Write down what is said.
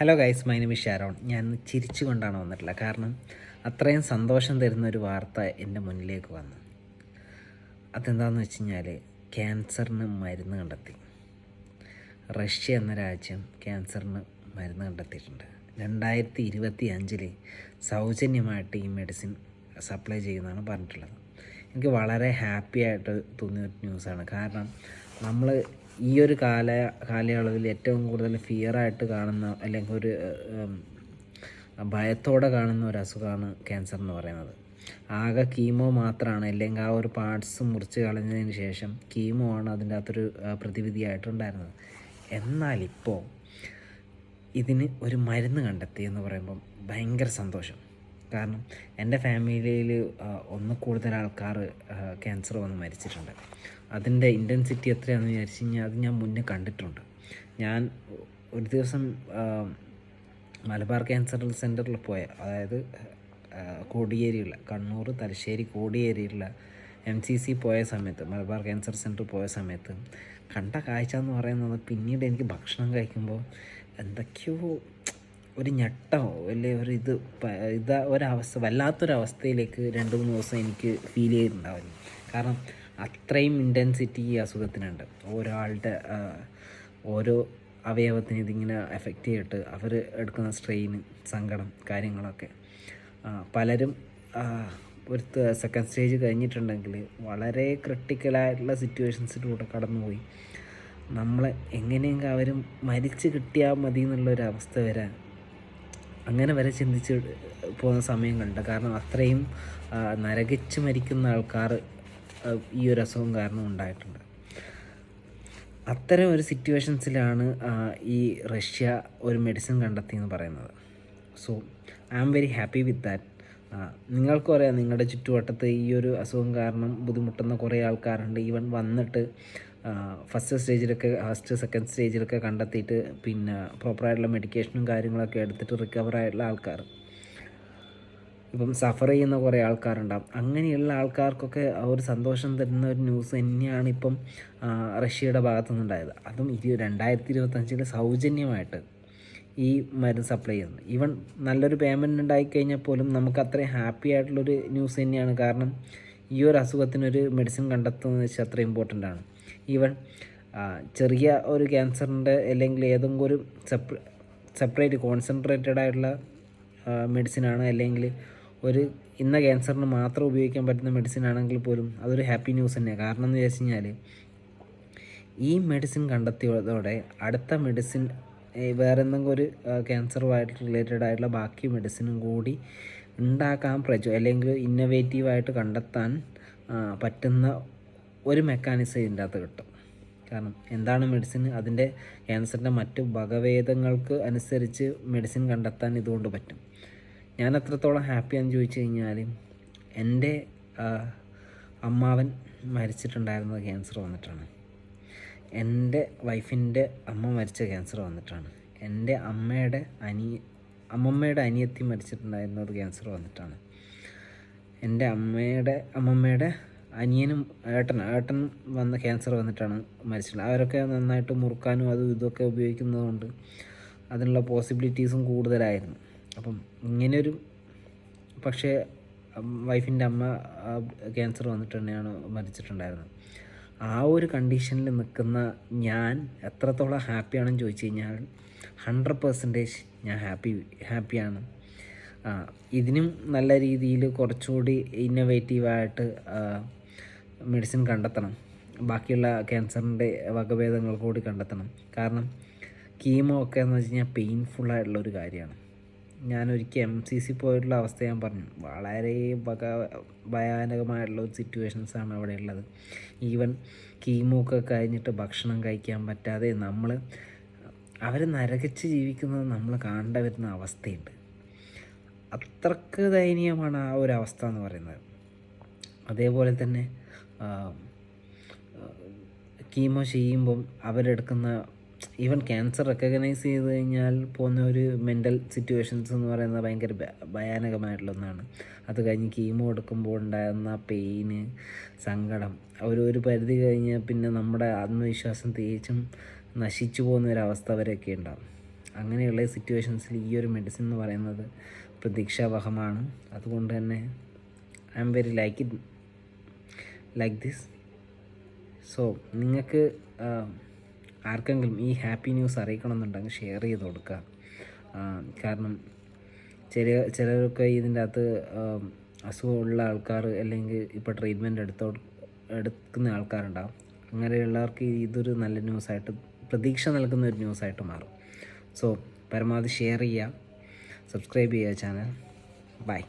Hello guys my name Sharon ഞാൻ ചിരിച്ചു ചിരിച്ചുകൊണ്ടാണ് വന്നിട്ടുള്ളത്. കാരണം അത്രയും സന്തോഷം തരുന്ന ഒരു വാർത്ത എന്റെ മുന്നിലേക്ക് വന്നു. അതെന്താണെന്ന് വെച്ച് കഴിഞ്ഞാൽ ക്യാൻസറിന് മരുന്ന് കണ്ടെത്തി. റഷ്യ എന്ന രാജ്യം ക്യാൻസറിന് മരുന്ന് കണ്ടെത്തിയിട്ടുണ്ട്. രണ്ടായിരത്തി ഇരുപത്തി അഞ്ചിൽ സൗജന്യമായിട്ട് ഈ മെഡിസിൻ സപ്ലൈ ചെയ്യുന്നതാണ് പറഞ്ഞിട്ടുള്ളത്. എനിക്ക് വളരെ ഹാപ്പി ആയിട്ട് തോന്നിയ ഒരു ന്യൂസാണ്. കാരണം നമ്മൾ ഈ ഒരു കാല കാലയളവിൽ ഏറ്റവും കൂടുതൽ ഫിയറായിട്ട് കാണുന്ന അല്ലെങ്കിൽ ഒരു ഭയത്തോടെ കാണുന്ന ഒരു അസുഖമാണ് ക്യാൻസർ എന്ന് പറയുന്നത്. ആകെ കീമോ മാത്രമാണ് അല്ലെങ്കിൽ ആ ഒരു പാർട്സ് മുറിച്ച് കളഞ്ഞതിന് ശേഷം കീമോ ആണ് അതിന്റെ അകത്തൊരു പ്രതിവിധിയായിട്ടുണ്ടായിരുന്നത്. എന്നാൽ ഇപ്പോൾ ഇതിന് ഒരു മരുന്ന് കണ്ടെത്തി എന്ന് പറയുമ്പം ഭയങ്കര സന്തോഷം. കാരണം എന്റെ ഫാമിലിയിൽ ഒന്ന് കൂടുതൽ ആൾക്കാർ ക്യാൻസർ വന്ന് മരിച്ചിട്ടുണ്ട്. അതിന്റെ ഇന്റൻസിറ്റി എത്രയാണെന്ന് വിചാരിച്ച് കഴിഞ്ഞാൽ അത് ഞാൻ മുന്നേ കണ്ടിട്ടുണ്ട്. ഞാൻ ഒരു ദിവസം മലബാർ ക്യാൻസർ സെന്ററിൽ പോയ അതായത് കോടിയേരിയുള്ള കണ്ണൂർ തലശ്ശേരി കോടിയേരിയുള്ള എം സി സി പോയ സമയത്ത് മലബാർ ക്യാൻസർ സെന്റർ പോയ സമയത്ത് കണ്ട കാഴ്ച എന്ന് പറയുന്നത് പിന്നീട് എനിക്ക് ഭക്ഷണം കഴിക്കുമ്പോൾ എന്തൊക്കെയോ ഒരു ഞെട്ടോ അല്ലെ ഒരു ഇത് ഇതാ ഒരവസ്ഥ വല്ലാത്തൊരവസ്ഥയിലേക്ക് രണ്ട് മൂന്ന് ദിവസം എനിക്ക് ഫീൽ ചെയ്തിട്ടുണ്ടാവില്ല. കാരണം അത്രയും ഇന്റൻസിറ്റി ഈ അസുഖത്തിനുണ്ട്. ഒരാളുടെ ഓരോ അവയവത്തിന് ഇതിങ്ങനെ എഫക്റ്റ് ചെയ്തിട്ട് അവർ എടുക്കുന്ന സ്ട്രെയിൻ സങ്കടം കാര്യങ്ങളൊക്കെ. പലരും ഒരു സെക്കൻഡ് സ്റ്റേജ് കഴിഞ്ഞിട്ടുണ്ടെങ്കിൽ വളരെ ക്രിട്ടിക്കലായിട്ടുള്ള സിറ്റുവേഷൻസിലൂടെ കടന്നുപോയി. നമ്മളെ എങ്ങനെയെങ്കിലും അവർ മരിച്ച് കിട്ടിയാൽ മതി എന്നുള്ളൊരവസ്ഥ വരാൻ അങ്ങനെ വരെ ചിന്തിച്ച് പോകുന്ന സമയങ്ങളുണ്ട്. കാരണം അത്രയും നരകിച്ച് മരിക്കുന്ന ആൾക്കാർ ഈ ഒരു അസുഖം കാരണം ഉണ്ടായിട്ടുണ്ട്. അത്തരം ഒരു സിറ്റുവേഷൻസിലാണ് ഈ റഷ്യ ഒരു മെഡിസിൻ കണ്ടെത്തി എന്ന് പറയുന്നത്. So I am very happy with that. നിങ്ങൾക്കും അറിയാം നിങ്ങളുടെ ചുറ്റുവട്ടത്ത് ഈ ഒരു അസുഖം കാരണം ബുദ്ധിമുട്ടുന്ന കുറേ ആൾക്കാരുണ്ട്. ഈവൻ വന്നിട്ട് ഫസ്റ്റ് സ്റ്റേജിലൊക്കെ ഫസ്റ്റ് സെക്കൻഡ് സ്റ്റേജിലൊക്കെ കണ്ടെത്തിയിട്ട് പിന്നെ പ്രോപ്പറായിട്ടുള്ള മെഡിക്കേഷനും കാര്യങ്ങളൊക്കെ എടുത്തിട്ട് റിക്കവർ ആയിട്ടുള്ള ആൾക്കാർ. ഇപ്പം സഫർ ചെയ്യുന്ന കുറേ ആൾക്കാരുണ്ടാവും. അങ്ങനെയുള്ള ആൾക്കാർക്കൊക്കെ ഒരു സന്തോഷം തരുന്ന ഒരു ന്യൂസ് തന്നെയാണ് ഇപ്പം റഷ്യയുടെ ഭാഗത്തു നിന്നുണ്ടായത് അതും ഇരു രണ്ടായിരത്തി ഇരുപത്തഞ്ചിൽ സൗജന്യമായിട്ട് ഈ മരുന്ന് സപ്ലൈ ചെയ്യുന്നത്. ഈവൻ നല്ലൊരു പേയ്മെന്റ് ഉണ്ടായിക്കഴിഞ്ഞാൽ പോലും നമുക്ക് അത്രയും ഹാപ്പി ആയിട്ടുള്ളൊരു ന്യൂസ് തന്നെയാണ്. കാരണം ഈ ഒരു അസുഖത്തിനൊരു മെഡിസിൻ കണ്ടെത്തുന്നത് വെച്ചാൽ അത്ര ഇമ്പോർട്ടന്റ് ആണ്. ഈവൻ ചെറിയ ഒരു ക്യാൻസറിന്റെ അല്ലെങ്കിൽ ഏതെങ്കിലും ഒരു സെപ്പ സെപ്പറേറ്റ് കോൺസെൻട്രേറ്റഡ് ആയിട്ടുള്ള മെഡിസിനാണ് അല്ലെങ്കിൽ ഒരു ഇന്ന ക്യാൻസറിന് മാത്രം ഉപയോഗിക്കാൻ പറ്റുന്ന മെഡിസിൻ ആണെങ്കിൽ പോലും അതൊരു ഹാപ്പി ന്യൂസ് തന്നെയാണ് കാരണം എന്ന് വെച്ച് കഴിഞ്ഞാൽ ഈ മെഡിസിൻ കണ്ടെത്തിയതോടെ അടുത്ത മെഡിസിൻ വേറെ എന്തെങ്കിലും ഒരു ക്യാൻസറുമായിട്ട് റിലേറ്റഡ് ആയിട്ടുള്ള ബാക്കി മെഡിസിനും കൂടി ഉണ്ടാക്കാൻ പ്രചോ അല്ലെങ്കിൽ ഇന്നോവേറ്റീവായിട്ട് കണ്ടെത്താൻ പറ്റുന്ന ഒരു മെക്കാനിസം ഇതിന്റെ അകത്ത് കിട്ടും. കാരണം എന്താണ് മെഡിസിൻ അതിന്റെ ക്യാൻസറിന്റെ മറ്റു വകഭേദങ്ങൾക്ക് അനുസരിച്ച് മെഡിസിൻ കണ്ടെത്താൻ ഇതുകൊണ്ട് പറ്റും. ഞാൻ എത്രത്തോളം ഹാപ്പിയാണെന്ന് ചോദിച്ചു കഴിഞ്ഞാൽ എന്റെ അമ്മാവൻ മരിച്ചിട്ടുണ്ടായിരുന്നത് ക്യാൻസർ വന്നിട്ടാണ്. എന്റെ വൈഫിന്റെ അമ്മ മരിച്ച ക്യാൻസർ വന്നിട്ടാണ്. എന്റെ അമ്മയുടെ അനി അമ്മമ്മയുടെ അനിയത്തി മരിച്ചിട്ടുണ്ടായിരുന്നത് ക്യാൻസർ വന്നിട്ടാണ്. എന്റെ അമ്മയുടെ അമ്മമ്മയുടെ അനിയനും ഏട്ടൻ ഏട്ടൻ വന്ന ക്യാൻസർ വന്നിട്ടാണ് മരിച്ചിട്ടുള്ളത് അവരൊക്കെ നന്നായിട്ട് മുറുക്കാനും അതും ഇതൊക്കെ ഉപയോഗിക്കുന്നതുകൊണ്ട് അതിനുള്ള പോസിബിലിറ്റീസും കൂടുതലായിരുന്നു. അപ്പം ഇങ്ങനെയൊരു പക്ഷേ വൈഫിന്റെ അമ്മ ക്യാൻസർ വന്നിട്ട് തന്നെയാണ് മരിച്ചിട്ടുണ്ടായിരുന്നത്. ആ ഒരു കണ്ടീഷനിൽ നിൽക്കുന്ന ഞാൻ എത്രത്തോളം ഹാപ്പിയാണെന്ന് ചോദിച്ചു കഴിഞ്ഞാൽ ഹൺഡ്രഡ് പെർസെന്റേജ് ഞാൻ ഹാപ്പി ഹാപ്പിയാണ് ഇതിനും നല്ല രീതിയിൽ കുറച്ചുകൂടി ഇന്നോവേറ്റീവായിട്ട് മെഡിസിൻ കണ്ടെത്തണം. ബാക്കിയുള്ള ക്യാൻസറിന്റെ വകഭേദങ്ങൾ കൂടി കണ്ടെത്തണം. കാരണം കീമോ ഒക്കെ എന്ന് വെച്ച് കഴിഞ്ഞാൽ പെയിൻഫുള്ളായിട്ടുള്ള ഒരു കാര്യമാണ്. ഞാനൊരിക്കൽ എം സി സി പോയിട്ടുള്ള അവസ്ഥ ഞാൻ പറഞ്ഞു. വളരെ വക ഭയാനകമായിട്ടുള്ള ഒരു സിറ്റുവേഷൻസാണ് അവിടെ ഉള്ളത്. ഈവൻ കീമോ ഒക്കെ കഴിഞ്ഞിട്ട് ഭക്ഷണം കഴിക്കാൻ പറ്റാതെ നമ്മൾ അവർ നരകിച്ച് ജീവിക്കുന്നത് നമ്മൾ കാണേണ്ട വരുന്ന അവസ്ഥയുണ്ട്. അത്രയ്ക്ക് ദയനീയമാണ് ആ ഒരു അവസ്ഥ എന്ന് പറയുന്നത്. അതേപോലെ തന്നെ കീമോ ചെയ്യുമ്പം അവരെടുക്കുന്ന ഈവൻ ക്യാൻസർ റെക്കഗ്നൈസ് ചെയ്ത് കഴിഞ്ഞാൽ പോകുന്ന ഒരു മെന്റൽ സിറ്റുവേഷൻസ് എന്ന് പറയുന്നത് ഭയങ്കര ഭയാനകമായിട്ടുള്ള ഒന്നാണ്. അത് കഴിഞ്ഞ് കീമോ എടുക്കുമ്പോൾ ഉണ്ടായിരുന്ന പെയിന് സങ്കടം ഒരു ഒരു പരിധി കഴിഞ്ഞ് പിന്നെ നമ്മുടെ ആത്മവിശ്വാസം തികച്ചും നശിച്ചു പോകുന്ന ഒരവസ്ഥ വരെയൊക്കെ ഉണ്ടാകും അങ്ങനെയുള്ള സിറ്റുവേഷൻസിൽ ഈ ഒരു മെഡിസിൻ എന്ന് പറയുന്നത് പ്രതീക്ഷാവഹമാണ്. അതുകൊണ്ട് തന്നെ I'm very like it. Like this so നിങ്ങൾക്ക് ആർക്കെങ്കിലും ഈ ഹാപ്പി ന്യൂസ് അറിയിക്കണമെന്നുണ്ടെങ്കിൽ ഷെയർ ചെയ്ത് കൊടുക്കുക. കാരണം ചില ചിലരൊക്കെ ഇതിന്റെ അകത്ത് അസുഖമുള്ള ആൾക്കാർ അല്ലെങ്കിൽ ഇപ്പോൾ ട്രീറ്റ്മെന്റ് എടുത്തോ എടുക്കുന്ന ആൾക്കാരുണ്ടാവും. അങ്ങനെയുള്ളവർക്ക് ഇതൊരു നല്ല ന്യൂസായിട്ട് പ്രതീക്ഷ നൽകുന്ന ഒരു ന്യൂസായിട്ട് മാറും. സോ പരമാവധി ഷെയർ ചെയ്യുക. സബ്സ്ക്രൈബ് ചെയ്യുക ചാനൽ ബൈ